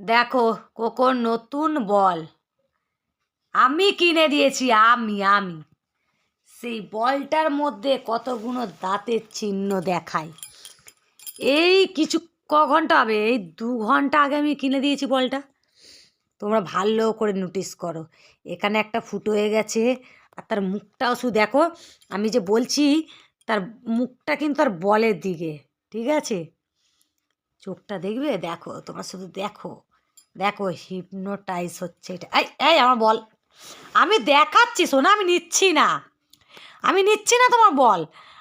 দেখো, কোকোর নতুন বল। আমি কিনে দিয়েছি, আমি আমি। সেই বলটার মধ্যে কতগুলো দাঁতের চিহ্ন দেখায়। এই কিছু ক ঘণ্টা হবে, এই দু ঘণ্টা আগে আমি কিনে দিয়েছি বলটা। তোমরা ভালো করে নোটিস করো। এখানে একটা ফুটো হয়ে গেছে, আর তার মুখটাও শুধু দেখো। আমি যে বলছি, তার মুখটা কিন্তু আর বলের দিকে, ঠিক আছে? চোখটা দেখবে, দেখো, তোমরা শুধু দেখো। দেখো হিপনোটাইজ হচ্ছে এটা। এই এই, আমার বল। আমি দেখাচ্ছি শোনা আমি নিচ্ছি না। আমি নিচ্ছি না তোমার বল।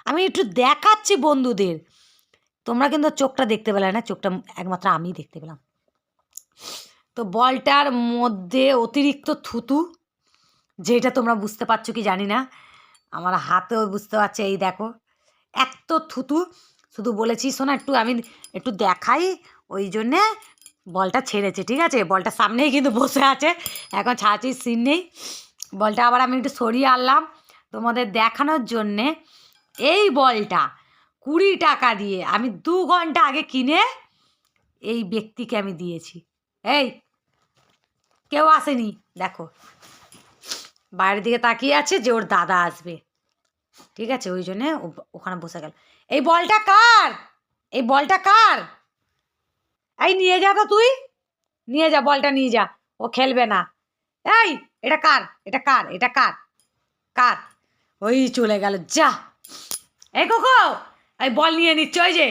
আমি একটু দেখাচ্ছি বন্ধুদের। তোমরা কিন্তু চোখটা দেখতে পেলে না, চোখটা একমাত্র আমি দেখতে পেলাম। তো বলটার মধ্যে অতিরিক্ত থুতু, যেটা তোমরা বুঝতে পারছ কি জানি না, আমার হাতেও বুঝতে পারছে, এই দেখো, এত থুতু। শুধু বলেছি, শোনা একটু, আমি একটু দেখাই, ওই জন্যে বলটা ছেড়েছে, ঠিক আছে? বলটা সামনেই কিন্তু বসে আছে, এখন ছাড়াছির সিন নেই। বলটা আবার আমি একটু সরিয়ে আনলাম, তোমাদের দেখানোর জন্যে। এই বলটা কুড়ি টাকা দিয়ে আমি দু ঘণ্টা আগে কিনে এই ব্যক্তিকে আমি দিয়েছি। এই, কেউ আসেনি, দেখো। বাইরের দিকে তাকিয়ে আছে যে ওর দাদা আসবে। ঠিক আছে, ওই জন্যে ওখানে বসে গেল। এই বলটা কার? এই বলটা কার? এই নিয়ে যা তো তুই। নিয়ে যা, বলটা নিয়ে যা। ও খেলবে না। এই, এটা কার? এটা কার? এটা কার? কার? ওই চলে গেল, যা। এই কোকো এই বল নিয়ে নিচ্ছে, ওই যে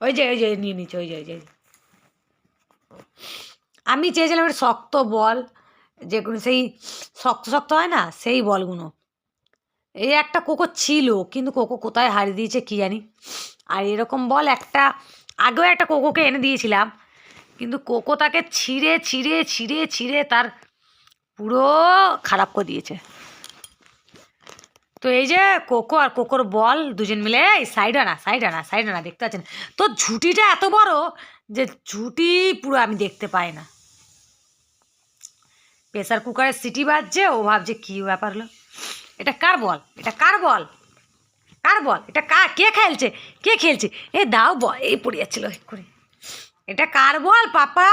ওই যে ওই যে, নিয়ে নিচ্ছে, ওই যে ওই যে। আমি চেয়েছিলাম একটা শক্ত বল যেগুলো সেই শক্ত শক্ত হয় না, সেই বলগুলো। এই একটা কোকো ছিল, কিন্তু কোকো কোথায় হারিয়ে দিয়েছে কী জানি। আর এরকম বল একটা, আগেও একটা কোকোকে এনে দিয়েছিলাম, কিন্তু কোকো তাকে ছিঁড়ে ছিঁড়ে ছিঁড়ে ছিঁড়ে তার পুরো খারাপ করে দিয়েছে। তো এই যে কোকো আর কোকোর বল দুজন মিলে, এই সাইড আনা সাইড আনা সাইড আনা দেখতে পাচ্ছেন? তো ঝুঁটিটা এত বড় যে ঝুঁটি পুরো আমি দেখতে পাই না। প্রেসার কুকারের সিটি বাজছে, ও ভাবছে কী ব্যাপার হলো। এটা কার বল? এটা কার বল? কার বল? এটা কার কে খেলছে? কে খেলছে? এ দাও বল, এই পড়ে করে। এটা কার বল, পাপা?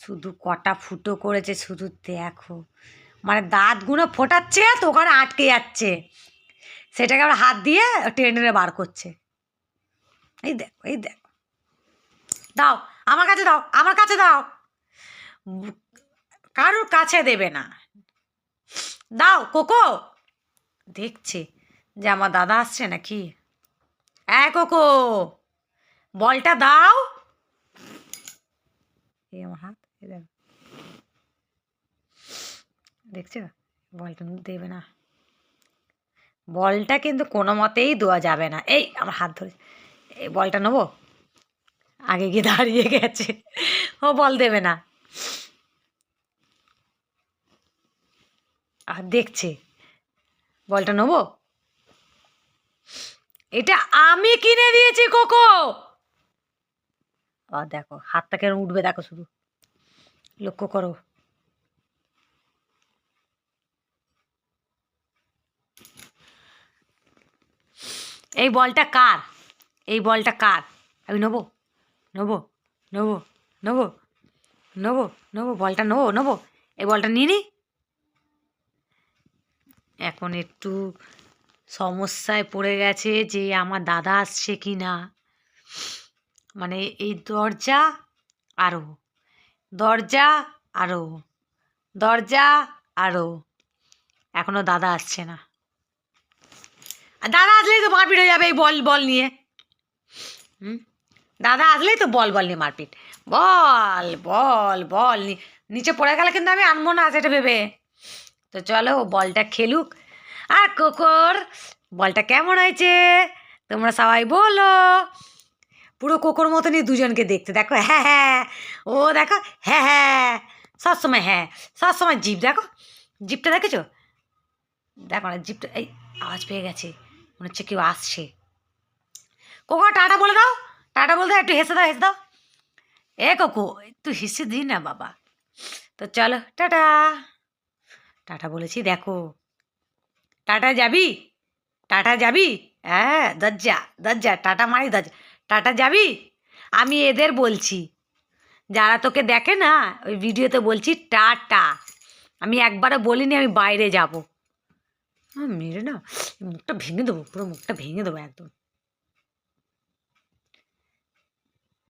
শুধু কটা ফুটো করেছে, শুধু দেখো। মানে দাঁতগুলো ফোটাচ্ছে, তো ওখানে আটকে যাচ্ছে। সেটাকে আবার হাত দিয়ে টেনে বার করছে। এই দেখো এই দেখো। দাও, আমার কাছে দাও, আমার কাছে দাও। কারোর কাছে দেবে না। দাও, কোকো। দেখছে যে আমার দাদা আসছে নাকি। হ্যাঁ কোকো। বলটা দাও। এই আমার হাত, এই দেখো। দেখছ? বলটা দেবে না। বলটা কিন্তু কোনো মতেই দেওয়া যাবে না। এই আমার হাত ধরে, এই বলটা নেব? আগে গিয়ে দাঁড়িয়ে গেছে। ও বল দেবে না। আর দেখছে। বলটা নেব? এটা আমি কিনে দিয়েছি, কোকো! দেখো, হাতটা কেন উঠবে দেখো শুধু। লক্ষ্য করো। এই বলটা কার? এই বলটা কার? আমি নেব? নেব? নেব? নেব? নেব? নেব? বলটা নেব? নেব? এই বলটা নিয়ে নি? এখন একটু সমস্যায় পড়ে গেছে যে আমার দাদা আসছে কি না। মানে এই দরজা আরও দরজা আরও দরজা আরও এখনও দাদা আসছে না। দাদা আসলেই তো মারপিট হয়ে যাবে এই বল বল নিয়ে। হুম? দাদা আসলেই তো বল বল নিয়ে মারপিট। বল বল বল নিচে পড়ে গেলে কিন্তু আমি আনব না, সেটা ভেবে। তো চলো, বলটা খেলুক। আর কোকর, বলটা কেমন হয়েছে? তোমরা সবাই বলো। পুরো কোকর মতনই দুজনকে দেখতে, দেখো হ্যাঁ হ্যাঁ ও দেখো হ্যাঁ হ্যাঁ সবসময় হ্যাঁ সবসময় জিপ দেখো জিপটা দেখেছ? দেখো না জিপটা এই আওয়াজ পেয়ে গেছে, মনে হচ্ছে কেউ আসছে। কোকো, টাটা বলে দাও, টাটা বলতে একটু হেসে দাও হেসে দাও। এ কোকো, একটু হেসে দিই না, বাবা। তো চলো, টাটা। টাটা বলেছি, দেখো। টাটা যাবি? টাটা যাবি? হ্যাঁ দরজা দরজা টাটা মারি দরজা টাটা যাবি? আমি এদের বলছি। যারা তোকে দেখে না, ওই ভিডিওতে বলছি টাটা। আমি একবারও বলিনি আমি বাইরে যাব। মেরে না মুখটা ভেঙে দেবো, পুরো মুখটা ভেঙে দেবো একদম।